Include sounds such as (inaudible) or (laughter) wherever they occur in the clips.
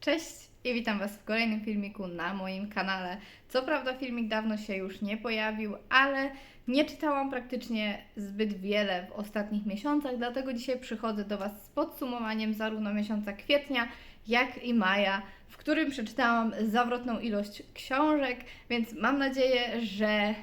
Cześć i witam Was w kolejnym filmiku na moim kanale. Co prawda filmik dawno się już nie pojawił, ale nie czytałam praktycznie zbyt wiele w ostatnich miesiącach, dlatego dzisiaj przychodzę do Was z podsumowaniem zarówno miesiąca kwietnia, jak i maja, w którym przeczytałam zawrotną ilość książek, więc mam nadzieję, że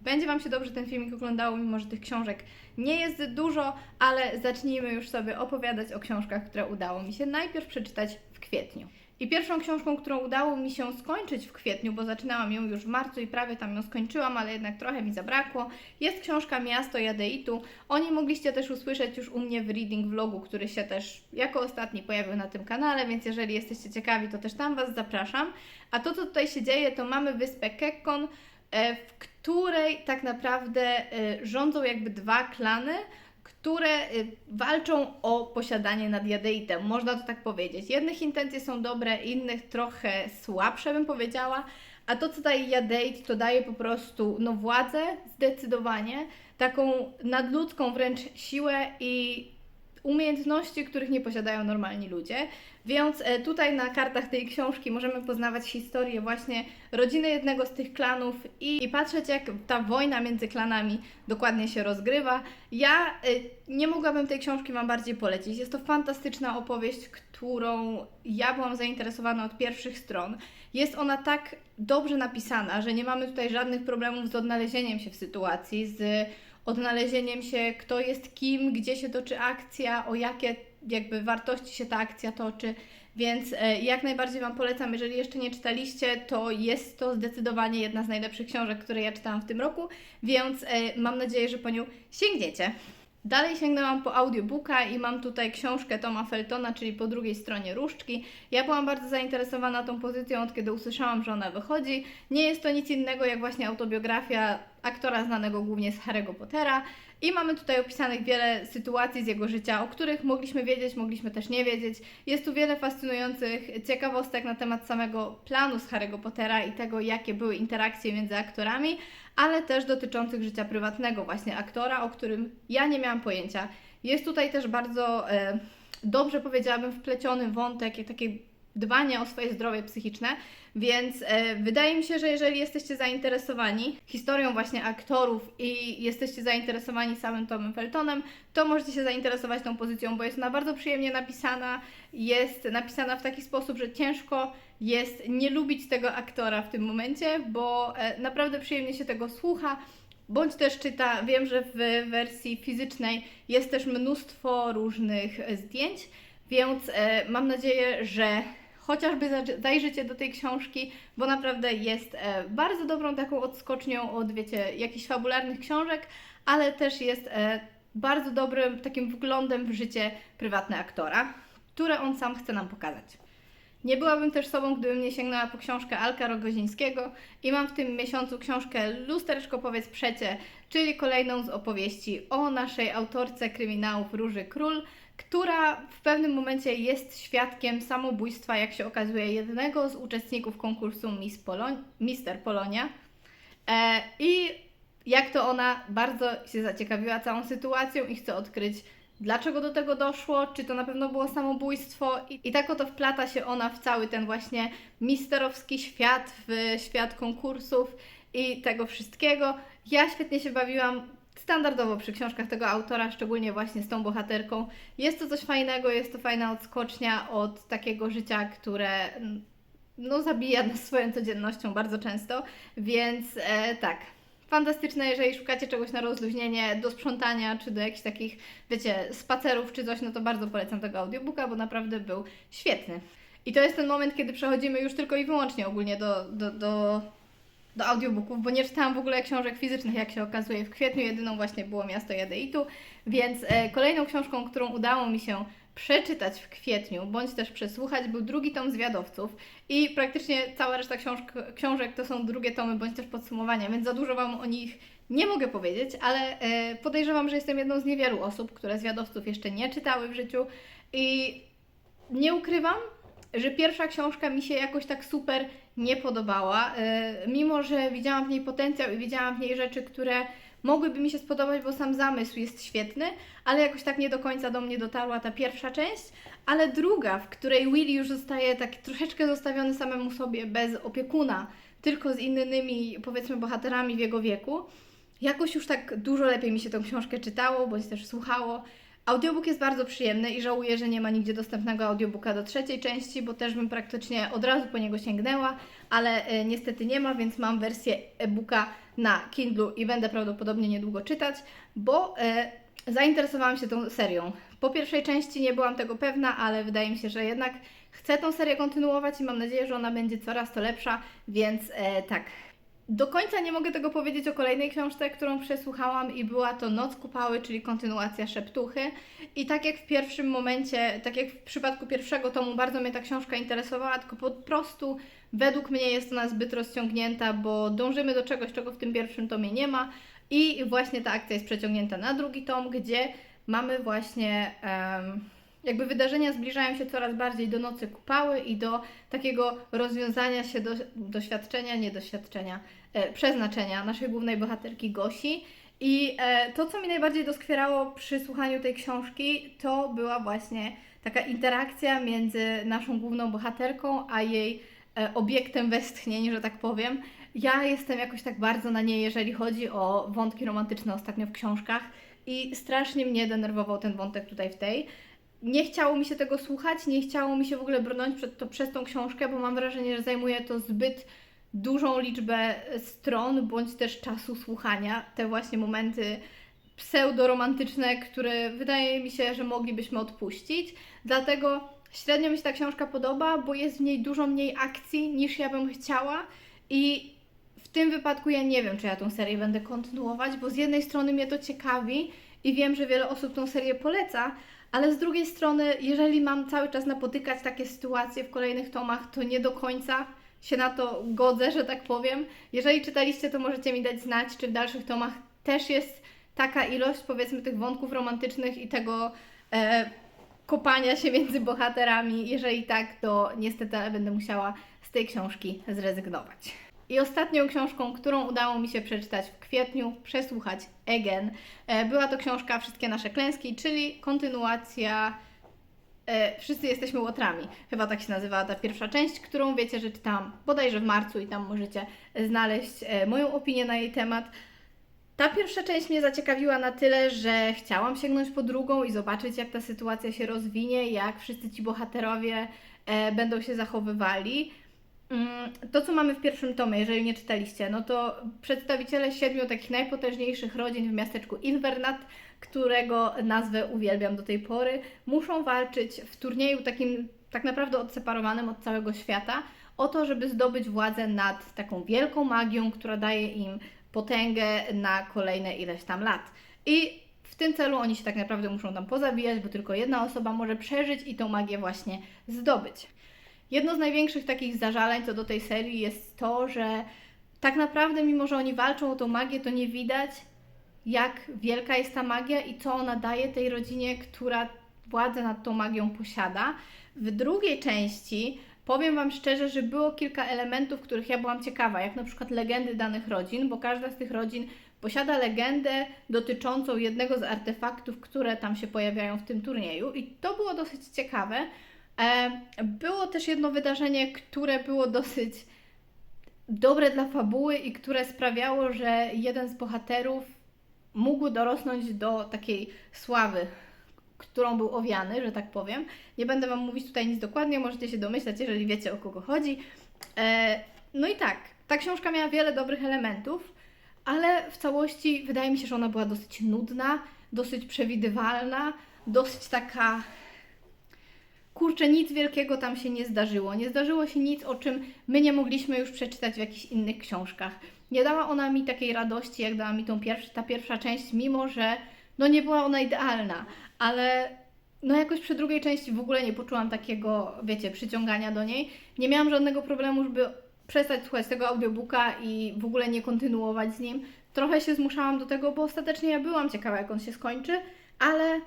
będzie Wam się dobrze ten filmik oglądało, mimo że tych książek nie jest dużo, ale zacznijmy już sobie opowiadać o książkach, które udało mi się najpierw przeczytać w kwietniu. I pierwszą książką, którą udało mi się skończyć w kwietniu, bo zaczynałam ją już w marcu i prawie tam ją skończyłam, ale jednak trochę mi zabrakło, jest książka Miasto Jadeitu. O niej mogliście też usłyszeć już u mnie w reading vlogu, który się też jako ostatni pojawił na tym kanale, więc jeżeli jesteście ciekawi, to też tam Was zapraszam. A to, co tutaj się dzieje, to mamy wyspę Kekkon, e, w której tak naprawdę e, rządzą jakby dwa klany, które y, walczą o posiadanie nad Jadeitem, można to tak powiedzieć. Jednych intencje są dobre, innych trochę słabsze bym powiedziała, a to co daje Jadeit to daje po prostu no władzę zdecydowanie, taką nadludzką wręcz siłę i umiejętności, których nie posiadają normalni ludzie. Więc e, tutaj na kartach tej książki możemy poznawać historię właśnie rodziny jednego z tych klanów i, i patrzeć, jak ta wojna między klanami dokładnie się rozgrywa. Ja e, nie mogłabym tej książki Wam bardziej polecić. Jest to fantastyczna opowieść, którą ja byłam zainteresowana od pierwszych stron. Jest ona tak dobrze napisana, że nie mamy tutaj żadnych problemów z odnalezieniem się w sytuacji, z odnalezieniem się, kto jest kim, gdzie się toczy akcja, o jakie jakby wartości się ta akcja toczy. Więc e, jak najbardziej Wam polecam, jeżeli jeszcze nie czytaliście, to jest to zdecydowanie jedna z najlepszych książek, które ja czytałam w tym roku, więc e, mam nadzieję, że po nią sięgniecie. Dalej sięgnęłam po audiobooka i mam tutaj książkę Toma Feltona, czyli po drugiej stronie różdżki. Ja byłam bardzo zainteresowana tą pozycją, od kiedy usłyszałam, że ona wychodzi. Nie jest to nic innego jak właśnie autobiografia aktora znanego głównie z Harry'ego Pottera. I mamy tutaj opisanych wiele sytuacji z jego życia, o których mogliśmy wiedzieć, mogliśmy też nie wiedzieć. Jest tu wiele fascynujących ciekawostek na temat samego planu z Harry'ego Pottera i tego, jakie były interakcje między aktorami, ale też dotyczących życia prywatnego właśnie aktora, o którym ja nie miałam pojęcia. Jest tutaj też bardzo e, dobrze powiedziałabym wpleciony wątek takiej dbania o swoje zdrowie psychiczne, więc e, wydaje mi się, że jeżeli jesteście zainteresowani historią właśnie aktorów i jesteście zainteresowani samym Tomem Feltonem, to możecie się zainteresować tą pozycją, bo jest ona bardzo przyjemnie napisana, jest napisana w taki sposób, że ciężko jest nie lubić tego aktora w tym momencie, bo e, naprawdę przyjemnie się tego słucha. Bądź też czyta, wiem, że w wersji fizycznej jest też mnóstwo różnych e, zdjęć, więc e, mam nadzieję, że chociażby zajrzycie do tej książki, bo naprawdę jest e, bardzo dobrą taką odskocznią od, wiecie, jakichś fabularnych książek, ale też jest e, bardzo dobrym takim wglądem w życie prywatne aktora, które on sam chce nam pokazać. Nie byłabym też sobą, gdybym nie sięgnęła po książkę Alka Rogozińskiego i mam w tym miesiącu książkę Lustereczko powiedz przecie, czyli kolejną z opowieści o naszej autorce kryminałów Róży Król, która w pewnym momencie jest świadkiem samobójstwa, jak się okazuje, jednego z uczestników konkursu Miss Poloń- Mister Polonia. E, I jak to ona bardzo się zaciekawiła całą sytuacją i chce odkryć, dlaczego do tego doszło, czy to na pewno było samobójstwo. I, i tak oto wplata się ona w cały ten właśnie misterowski świat, w świat konkursów i tego wszystkiego. Ja świetnie się bawiłam. Standardowo przy książkach tego autora, szczególnie właśnie z tą bohaterką. Jest to coś fajnego, jest to fajna odskocznia od takiego życia, które mm, no, zabija nas swoją codziennością bardzo często, więc e, tak. Fantastyczne, jeżeli szukacie czegoś na rozluźnienie, do sprzątania, czy do jakichś takich, wiecie, spacerów, czy coś, no to bardzo polecam tego audiobooka, bo naprawdę był świetny. I to jest ten moment, kiedy przechodzimy już tylko i wyłącznie ogólnie do, do, do, do audiobooków, bo nie czytałam w ogóle książek fizycznych, jak się okazuje. W kwietniu jedyną właśnie było Miasto Jadeitu, więc e, kolejną książką, którą udało mi się przeczytać w kwietniu, bądź też przesłuchać, był drugi tom Zwiadowców. I praktycznie cała reszta książk, książek to są drugie tomy, bądź też podsumowania, więc za dużo Wam o nich nie mogę powiedzieć, ale e, podejrzewam, że jestem jedną z niewielu osób, które Zwiadowców jeszcze nie czytały w życiu. I nie ukrywam, że pierwsza książka mi się jakoś tak super nie podobała, e, mimo że widziałam w niej potencjał i widziałam w niej rzeczy, które mogłyby mi się spodobać, bo sam zamysł jest świetny, ale jakoś tak nie do końca do mnie dotarła ta pierwsza część, ale druga, w której Willy już zostaje tak troszeczkę zostawiony samemu sobie, bez opiekuna, tylko z innymi, powiedzmy, bohaterami w jego wieku, jakoś już tak dużo lepiej mi się tą książkę czytało, bądź też słuchało. Audiobook jest bardzo przyjemny i żałuję, że nie ma nigdzie dostępnego audiobooka do trzeciej części, bo też bym praktycznie od razu po niego sięgnęła, ale e, niestety nie ma, więc mam wersję e-booka na Kindle i będę prawdopodobnie niedługo czytać, bo e, zainteresowałam się tą serią. Po pierwszej części nie byłam tego pewna, ale wydaje mi się, że jednak chcę tą serię kontynuować i mam nadzieję, że ona będzie coraz to lepsza, więc e, tak, do końca nie mogę tego powiedzieć o kolejnej książce, którą przesłuchałam i była to Noc Kupały, czyli kontynuacja Szeptuchy. I tak jak w pierwszym momencie, tak jak w przypadku pierwszego tomu, bardzo mnie ta książka interesowała, tylko po prostu według mnie jest ona zbyt rozciągnięta, bo dążymy do czegoś, czego w tym pierwszym tomie nie ma. I właśnie ta akcja jest przeciągnięta na drugi tom, gdzie mamy właśnie... em, jakby wydarzenia zbliżają się coraz bardziej do nocy kupały i do takiego rozwiązania się do doświadczenia, nie doświadczenia, e, przeznaczenia naszej głównej bohaterki Gosi. I e, to, co mi najbardziej doskwierało przy słuchaniu tej książki, to była właśnie taka interakcja między naszą główną bohaterką a jej e, obiektem westchnień, że tak powiem. Ja jestem jakoś tak bardzo na niej, jeżeli chodzi o wątki romantyczne ostatnio w książkach i strasznie mnie denerwował ten wątek tutaj w tej nie chciało mi się tego słuchać, nie chciało mi się w ogóle brnąć przed to, przez tą książkę, bo mam wrażenie, że zajmuje to zbyt dużą liczbę stron, bądź też czasu słuchania. Te właśnie momenty pseudoromantyczne, które wydaje mi się, że moglibyśmy odpuścić. Dlatego średnio mi się ta książka podoba, bo jest w niej dużo mniej akcji niż ja bym chciała i w tym wypadku ja nie wiem, czy ja tą serię będę kontynuować, bo z jednej strony mnie to ciekawi i wiem, że wiele osób tą serię poleca, ale z drugiej strony, jeżeli mam cały czas napotykać takie sytuacje w kolejnych tomach, to nie do końca się na to godzę, że tak powiem. Jeżeli czytaliście, to możecie mi dać znać, czy w dalszych tomach też jest taka ilość, powiedzmy, tych wątków romantycznych i tego e, kopania się między bohaterami. Jeżeli tak, to niestety będę musiała z tej książki zrezygnować. I ostatnią książką, którą udało mi się przeczytać w kwietniu, przesłuchać Again, e, była to książka Wszystkie nasze klęski, czyli kontynuacja e, Wszyscy jesteśmy łotrami. Chyba tak się nazywała ta pierwsza część, którą wiecie, że czytałam bodajże w marcu i tam możecie znaleźć e, moją opinię na jej temat. Ta pierwsza część mnie zaciekawiła na tyle, że chciałam sięgnąć po drugą i zobaczyć, jak ta sytuacja się rozwinie, jak wszyscy ci bohaterowie będą się zachowywali. Mm, To, co mamy w pierwszym tomie, jeżeli nie czytaliście, no to przedstawiciele siedmiu takich najpotężniejszych rodzin w miasteczku Invernat, którego nazwę uwielbiam do tej pory, muszą walczyć w turnieju takim tak naprawdę odseparowanym od całego świata o to, żeby zdobyć władzę nad taką wielką magią, która daje im potęgę na kolejne ileś tam lat. I w tym celu oni się tak naprawdę muszą tam pozabijać, bo tylko jedna osoba może przeżyć i tą magię właśnie zdobyć. Jedno z największych takich zażaleń co do tej serii jest to, że tak naprawdę, mimo że oni walczą o tą magię, to nie widać, jak wielka jest ta magia i co ona daje tej rodzinie, która władzę nad tą magią posiada. W drugiej części powiem Wam szczerze, że było kilka elementów, których ja byłam ciekawa, jak na przykład legendy danych rodzin, bo każda z tych rodzin posiada legendę dotyczącą jednego z artefaktów, które tam się pojawiają w tym turnieju i to było dosyć ciekawe. E, Było też jedno wydarzenie, które było dosyć dobre dla fabuły i które sprawiało, że jeden z bohaterów mógł dorosnąć do takiej sławy, którą był owiany, że tak powiem. Nie będę Wam mówić tutaj nic dokładnie, możecie się domyślać, jeżeli wiecie o kogo chodzi. E, No i tak, ta książka miała wiele dobrych elementów, ale w całości wydaje mi się, że ona była dosyć nudna, dosyć przewidywalna, dosyć taka kurczę, nic wielkiego tam się nie zdarzyło. Nie zdarzyło się nic, o czym my nie mogliśmy już przeczytać w jakichś innych książkach. Nie dała ona mi takiej radości, jak dała mi tą pierwsza, ta pierwsza część, mimo że no nie była ona idealna, ale no jakoś przy drugiej części w ogóle nie poczułam takiego, wiecie, przyciągania do niej. Nie miałam żadnego problemu, żeby przestać słuchać tego audiobooka i w ogóle nie kontynuować z nim. Trochę się zmuszałam do tego, bo ostatecznie ja byłam ciekawa, jak on się skończy, ale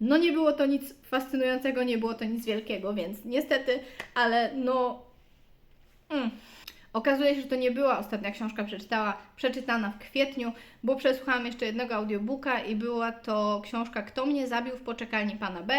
no nie było to nic fascynującego, nie było to nic wielkiego, więc niestety, ale no. Mm. Okazuje się, że to nie była ostatnia książka przeczytała, przeczytana w kwietniu, bo przesłuchałam jeszcze jednego audiobooka i była to książka Kto mnie zabił w poczekalni pana B.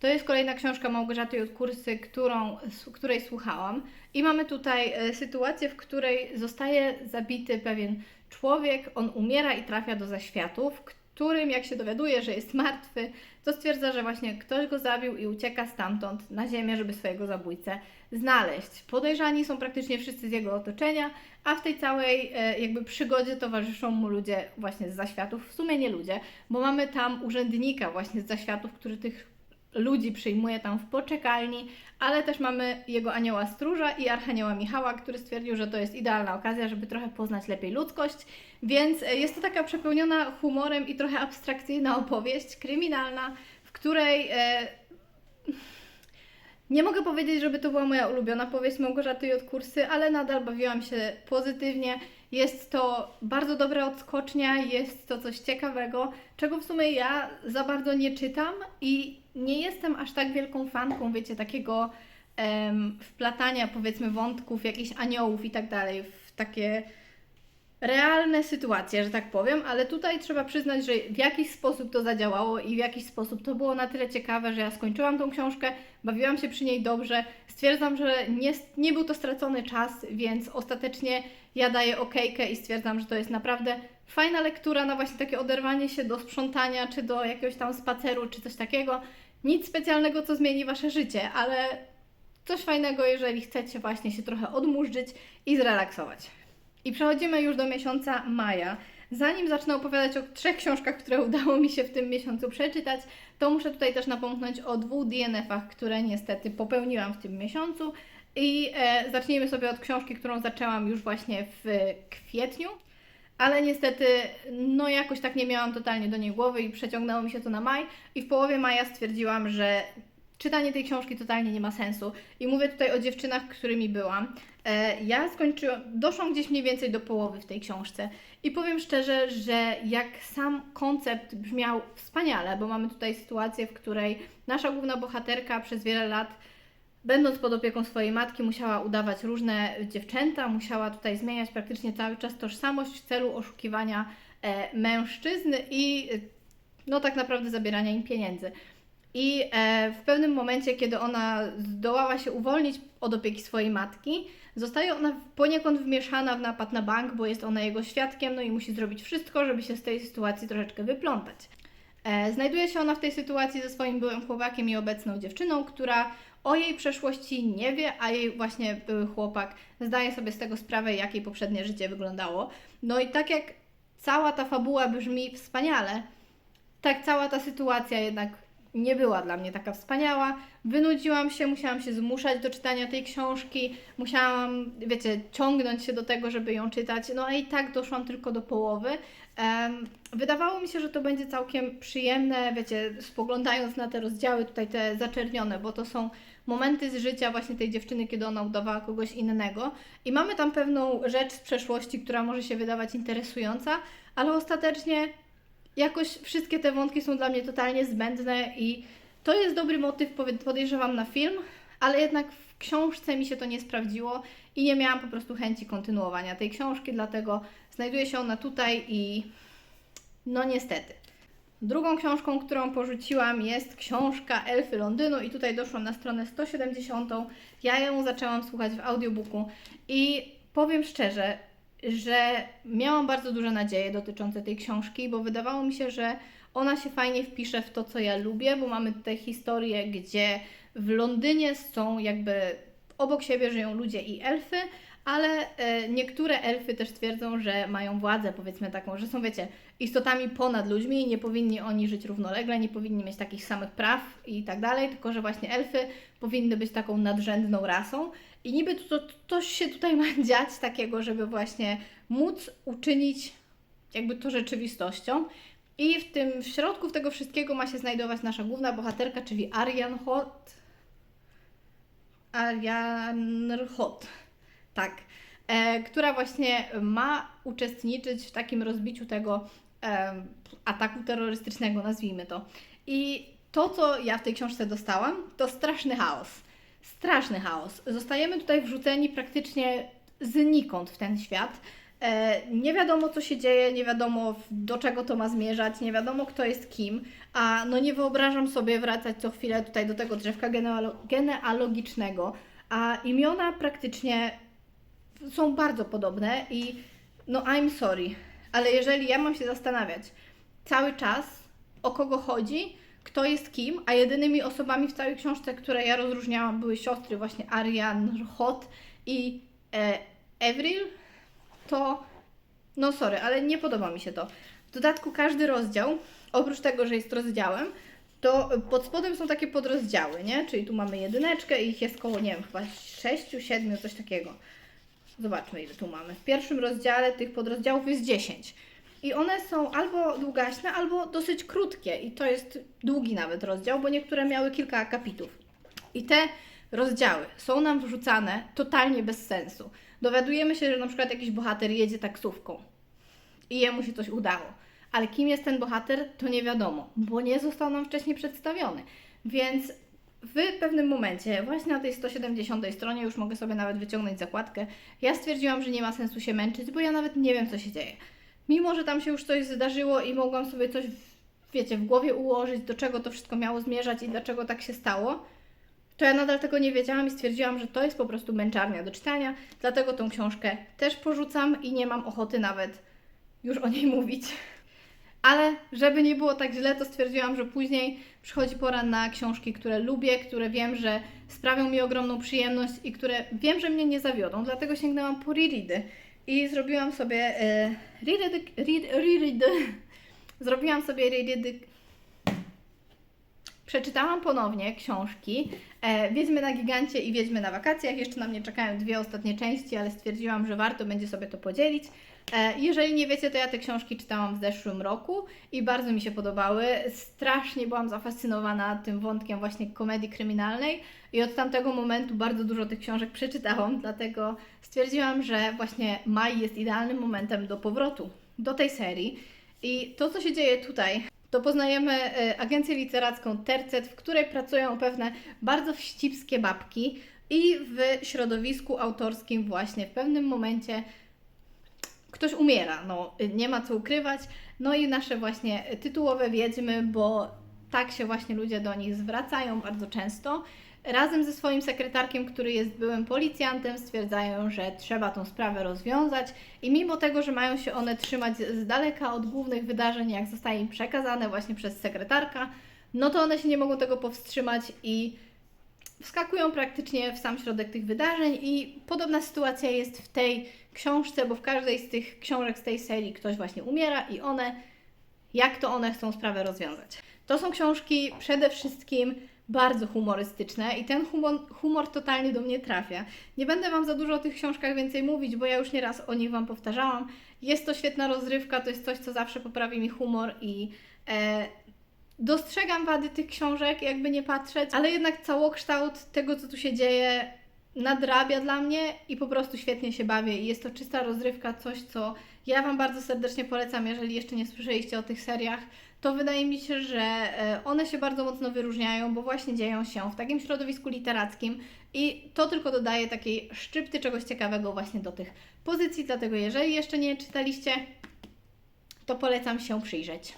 To jest kolejna książka Małgorzaty Jodkursy, którą, której słuchałam. I mamy tutaj e, sytuację, w której zostaje zabity pewien człowiek, on umiera i trafia do zaświatów, którym jak się dowiaduje, że jest martwy, to stwierdza, że właśnie ktoś go zabił i ucieka stamtąd na ziemię, żeby swojego zabójcę znaleźć. Podejrzani są praktycznie wszyscy z jego otoczenia, a w tej całej e, jakby przygodzie towarzyszą mu ludzie właśnie z zaświatów, w sumie nie ludzie, bo mamy tam urzędnika właśnie z zaświatów, który tych ludzi przyjmuje tam w poczekalni, ale też mamy jego anioła stróża i archanioła Michała, który stwierdził, że to jest idealna okazja, żeby trochę poznać lepiej ludzkość, więc e, jest to taka przepełniona humorem i trochę abstrakcyjna (laughs) opowieść kryminalna, w której e, nie mogę powiedzieć, żeby to była moja ulubiona powieść Małgorzaty Jodkursy, ale nadal bawiłam się pozytywnie. Jest to bardzo dobra odskocznia, jest to coś ciekawego, czego w sumie ja za bardzo nie czytam i nie jestem aż tak wielką fanką, wiecie, takiego em, wplatania powiedzmy wątków, jakichś aniołów i tak dalej w takie realne sytuacje, że tak powiem, ale tutaj trzeba przyznać, że w jakiś sposób to zadziałało i w jakiś sposób to było na tyle ciekawe, że ja skończyłam tą książkę, bawiłam się przy niej dobrze. Stwierdzam, że nie, nie był to stracony czas, więc ostatecznie ja daję okejkę i stwierdzam, że to jest naprawdę fajna lektura na właśnie takie oderwanie się do sprzątania, czy do jakiegoś tam spaceru, czy coś takiego. Nic specjalnego, co zmieni Wasze życie, ale coś fajnego, jeżeli chcecie właśnie się trochę odmurzyć i zrelaksować. I przechodzimy już do miesiąca maja. Zanim zacznę opowiadać o trzech książkach, które (laughs) udało mi się w tym miesiącu przeczytać, to muszę tutaj też napomknąć o dwóch DNF-ach, które niestety popełniłam w tym miesiącu. I e, zacznijmy sobie od książki, którą zaczęłam już właśnie w kwietniu, ale niestety, no jakoś tak nie miałam totalnie do niej głowy i przeciągnęło mi się to na maj. I w połowie maja stwierdziłam, że czytanie tej książki totalnie nie ma sensu. I mówię tutaj o dziewczynach, którymi byłam. E, ja skończyłam, doszłam gdzieś mniej więcej do połowy w tej książce i powiem szczerze, że jak sam koncept brzmiał wspaniale, bo mamy tutaj sytuację, w której nasza główna bohaterka przez wiele lat, będąc pod opieką swojej matki, musiała udawać różne dziewczęta, musiała tutaj zmieniać praktycznie cały czas tożsamość w celu oszukiwania e, mężczyzn i e, no tak naprawdę zabierania im pieniędzy. I e, w pewnym momencie, kiedy ona zdołała się uwolnić od opieki swojej matki, zostaje ona poniekąd wmieszana w napad na bank, bo jest ona jego świadkiem, no i musi zrobić wszystko, żeby się z tej sytuacji troszeczkę wyplątać. Znajduje się ona w tej sytuacji ze swoim byłym chłopakiem i obecną dziewczyną, która o jej przeszłości nie wie, a jej właśnie były chłopak zdaje sobie z tego sprawę, jak jej poprzednie życie wyglądało. No i tak jak cała ta fabuła brzmi wspaniale, tak cała ta sytuacja jednak nie była dla mnie taka wspaniała. Wynudziłam się, musiałam się zmuszać do czytania tej książki, musiałam, wiecie, ciągnąć się do tego, żeby ją czytać. No a i tak doszłam tylko do połowy. Em, wydawało mi się, że to będzie całkiem przyjemne, wiecie, spoglądając na te rozdziały tutaj te zaczernione, bo to są momenty z życia właśnie tej dziewczyny, kiedy ona udawała kogoś innego. I mamy tam pewną rzecz z przeszłości, która może się wydawać interesująca, ale ostatecznie jakoś wszystkie te wątki są dla mnie totalnie zbędne i to jest dobry motyw, podejrzewam, na film, ale jednak w książce mi się to nie sprawdziło i nie miałam po prostu chęci kontynuowania tej książki, dlatego znajduje się ona tutaj i no niestety. Drugą książką, którą porzuciłam jest książka Elfy Londynu i tutaj doszłam na stronę 170. Ja ją zaczęłam słuchać w audiobooku i powiem szczerze, że miałam bardzo duże nadzieje dotyczące tej książki, bo wydawało mi się, że ona się fajnie wpisze w to, co ja lubię, bo mamy tutaj historię, gdzie w Londynie są jakby obok siebie żyją ludzie i elfy, ale e, niektóre elfy też twierdzą, że mają władzę, powiedzmy taką, że są, wiecie, istotami ponad ludźmi i nie powinni oni żyć równolegle, nie powinni mieć takich samych praw i tak dalej, tylko że właśnie elfy powinny być taką nadrzędną rasą. I niby to, to, coś się tutaj ma (laughs) dziać takiego, żeby właśnie móc uczynić jakby to rzeczywistością. I w tym w środku tego wszystkiego ma się znajdować nasza główna bohaterka, czyli Arian Hot. Arian Hot. Tak. E, która właśnie ma uczestniczyć w takim rozbiciu tego em, ataku terrorystycznego, nazwijmy to. I to, co ja w tej książce dostałam, to straszny chaos. Straszny chaos. Zostajemy tutaj wrzuceni praktycznie znikąd w ten świat. E, nie wiadomo, co się dzieje, nie wiadomo, do czego to ma zmierzać, nie wiadomo, kto jest kim, a no nie wyobrażam sobie wracać co chwilę tutaj do tego drzewka genealo- genealogicznego, a imiona praktycznie są bardzo podobne i no I'm sorry, ale jeżeli ja mam się zastanawiać cały czas o kogo chodzi, kto jest kim, a jedynymi osobami w całej książce, które ja rozróżniałam były siostry właśnie Arian Hot i e, Avril, to no sorry, ale nie podoba mi się to. W dodatku każdy rozdział, oprócz tego, że jest rozdziałem, to pod spodem są takie podrozdziały, nie? Czyli tu mamy jedyneczkę i ich jest koło, nie wiem, chyba sześciu, siedmiu, coś takiego. Zobaczmy, ile tu mamy. W pierwszym rozdziale tych podrozdziałów jest 10. I one są albo długaśne, albo dosyć krótkie. I to jest długi nawet rozdział, bo niektóre miały kilka akapitów. I te rozdziały są nam wrzucane totalnie bez sensu. Dowiadujemy się, że na przykład jakiś bohater jedzie taksówką i jemu się coś udało. Ale kim jest ten bohater, to nie wiadomo, bo nie został nam wcześniej przedstawiony. Więc w pewnym momencie, właśnie na tej 170 stronie, już mogę sobie nawet wyciągnąć zakładkę, ja stwierdziłam, że nie ma sensu się męczyć, bo ja nawet nie wiem, co się dzieje. Mimo, że tam się już coś zdarzyło i mogłam sobie coś, wiecie, w głowie ułożyć, do czego to wszystko miało zmierzać i dlaczego tak się stało, to ja nadal tego nie wiedziałam i stwierdziłam, że to jest po prostu męczarnia do czytania, dlatego tą książkę też porzucam i nie mam ochoty nawet już o niej (laughs) mówić. Ale żeby nie było tak źle, to stwierdziłam, że później przychodzi pora na książki, które lubię, które wiem, że sprawią mi ogromną przyjemność i które wiem, że mnie nie zawiodą. Dlatego sięgnęłam po reready i zrobiłam sobie e, read, reready. (laughs) Zrobiłam sobie reready Przeczytałam ponownie książki e, Wiedźmy na Gigancie i Wiedźmy na wakacjach. Jeszcze na mnie czekają dwie ostatnie części, ale stwierdziłam, że warto będzie sobie to podzielić. E, jeżeli nie wiecie, to ja te książki czytałam w zeszłym roku i bardzo mi się podobały. Strasznie byłam zafascynowana tym wątkiem właśnie komedii kryminalnej i od tamtego momentu bardzo dużo tych książek przeczytałam, dlatego stwierdziłam, że właśnie maj jest idealnym momentem do powrotu do tej serii. I to, co się dzieje tutaj, to poznajemy e, agencję literacką Tercet, w której pracują pewne bardzo wścibskie babki i w środowisku autorskim właśnie w pewnym momencie ktoś umiera, no nie ma co ukrywać. No i nasze właśnie tytułowe wiedźmy, bo tak się właśnie ludzie do nich zwracają bardzo często. Razem ze swoim sekretarkiem, który jest byłym policjantem, stwierdzają, że trzeba tą sprawę rozwiązać i mimo tego, że mają się one trzymać z daleka od głównych wydarzeń, jak zostaje im przekazane właśnie przez sekretarka, no to one się nie mogą tego powstrzymać i wskakują praktycznie w sam środek tych wydarzeń i podobna sytuacja jest w tej książce, bo w każdej z tych książek z tej serii ktoś właśnie umiera i one, jak to one chcą sprawę rozwiązać. To są książki przede wszystkim bardzo humorystyczne i ten humor, humor totalnie do mnie trafia. Nie będę Wam za dużo o tych książkach więcej mówić, bo ja już nieraz o nich Wam powtarzałam. Jest to świetna rozrywka, to jest coś, co zawsze poprawi mi humor i e, dostrzegam wady tych książek, jakby nie patrzeć, ale jednak całokształt tego, co tu się dzieje, nadrabia dla mnie i po prostu świetnie się bawię. I jest to czysta rozrywka, coś, co ja Wam bardzo serdecznie polecam, jeżeli jeszcze nie słyszeliście o tych seriach. To wydaje mi się, że e, one się bardzo mocno wyróżniają, bo właśnie dzieją się w takim środowisku literackim i to tylko dodaje takiej szczypty czegoś ciekawego właśnie do tych pozycji. Dlatego, jeżeli jeszcze nie czytaliście, to polecam się przyjrzeć.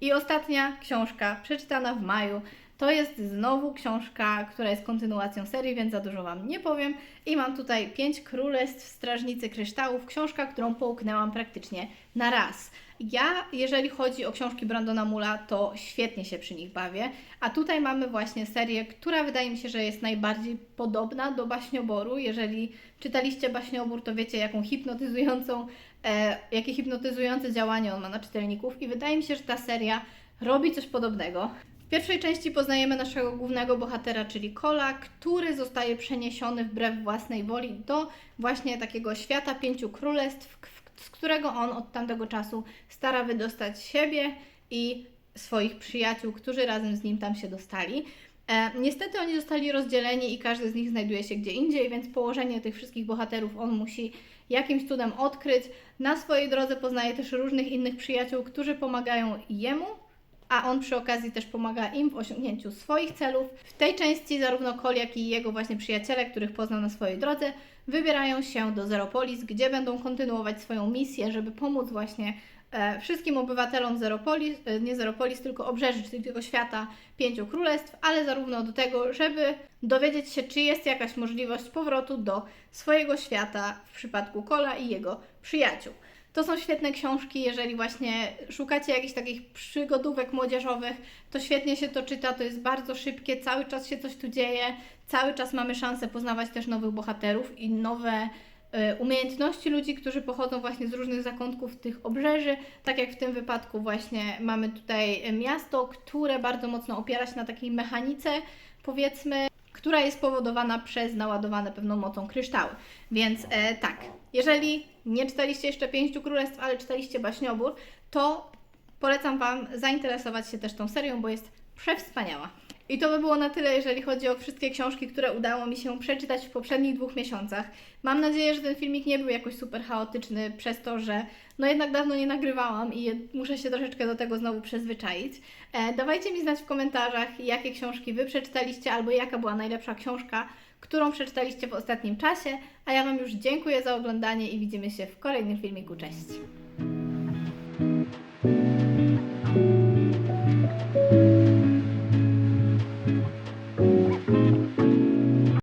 I ostatnia książka, przeczytana w maju, to jest znowu książka, która jest kontynuacją serii, więc za dużo Wam nie powiem. I mam tutaj Pięć Królestw Strażnicy Kryształów, książka, którą połknęłam praktycznie na raz. Ja, jeżeli chodzi o książki Brandona Mula, to świetnie się przy nich bawię, a tutaj mamy właśnie serię, która wydaje mi się, że jest najbardziej podobna do baśnioboru. Jeżeli czytaliście baśniobór, to wiecie, jaką hipnotyzującą, e, jakie hipnotyzujące działanie on ma na czytelników i wydaje mi się, że ta seria robi coś podobnego. W pierwszej części poznajemy naszego głównego bohatera, czyli Kola, który zostaje przeniesiony wbrew własnej woli do właśnie takiego świata pięciu królestw, z którego on od tamtego czasu stara wydostać siebie i swoich przyjaciół, którzy razem z nim tam się dostali. E, niestety oni zostali rozdzieleni i każdy z nich znajduje się gdzie indziej, więc położenie tych wszystkich bohaterów on musi jakimś cudem odkryć. Na swojej drodze poznaje też różnych innych przyjaciół, którzy pomagają jemu, a on przy okazji też pomaga im w osiągnięciu swoich celów. W tej części zarówno Cole, jak i jego właśnie przyjaciele, których poznał na swojej drodze, wybierają się do Zeropolis, gdzie będą kontynuować swoją misję, żeby pomóc właśnie wszystkim obywatelom Zeropolis, e, nie Zeropolis, tylko obrzeży, czyli tego świata pięciu królestw, ale zarówno do tego, żeby dowiedzieć się, czy jest jakaś możliwość powrotu do swojego świata w przypadku Kola i jego przyjaciół. To są świetne książki, jeżeli właśnie szukacie jakichś takich przygodówek młodzieżowych, to świetnie się to czyta, to jest bardzo szybkie, cały czas się coś tu dzieje, cały czas mamy szansę poznawać też nowych bohaterów i nowe e, umiejętności ludzi, którzy pochodzą właśnie z różnych zakątków tych obrzeży. Tak jak w tym wypadku właśnie mamy tutaj e, miasto, które bardzo mocno opiera się na takiej mechanice, powiedzmy, która jest powodowana przez naładowane pewną mocą kryształy. Więc e, tak, jeżeli nie czytaliście jeszcze Pięciu Królestw, ale czytaliście Baśniobór, to polecam Wam zainteresować się też tą serią, bo jest przewspaniała. I to by było na tyle, jeżeli chodzi o wszystkie książki, które udało mi się przeczytać w poprzednich dwóch miesiącach. Mam nadzieję, że ten filmik nie był jakoś super chaotyczny, przez to, że no jednak dawno nie nagrywałam i muszę się troszeczkę do tego znowu przyzwyczaić. E, dawajcie mi znać w komentarzach, jakie książki Wy przeczytaliście, albo jaka była najlepsza książka, którą przeczytaliście w ostatnim czasie. A ja Wam już dziękuję za oglądanie i widzimy się w kolejnym filmiku. Cześć!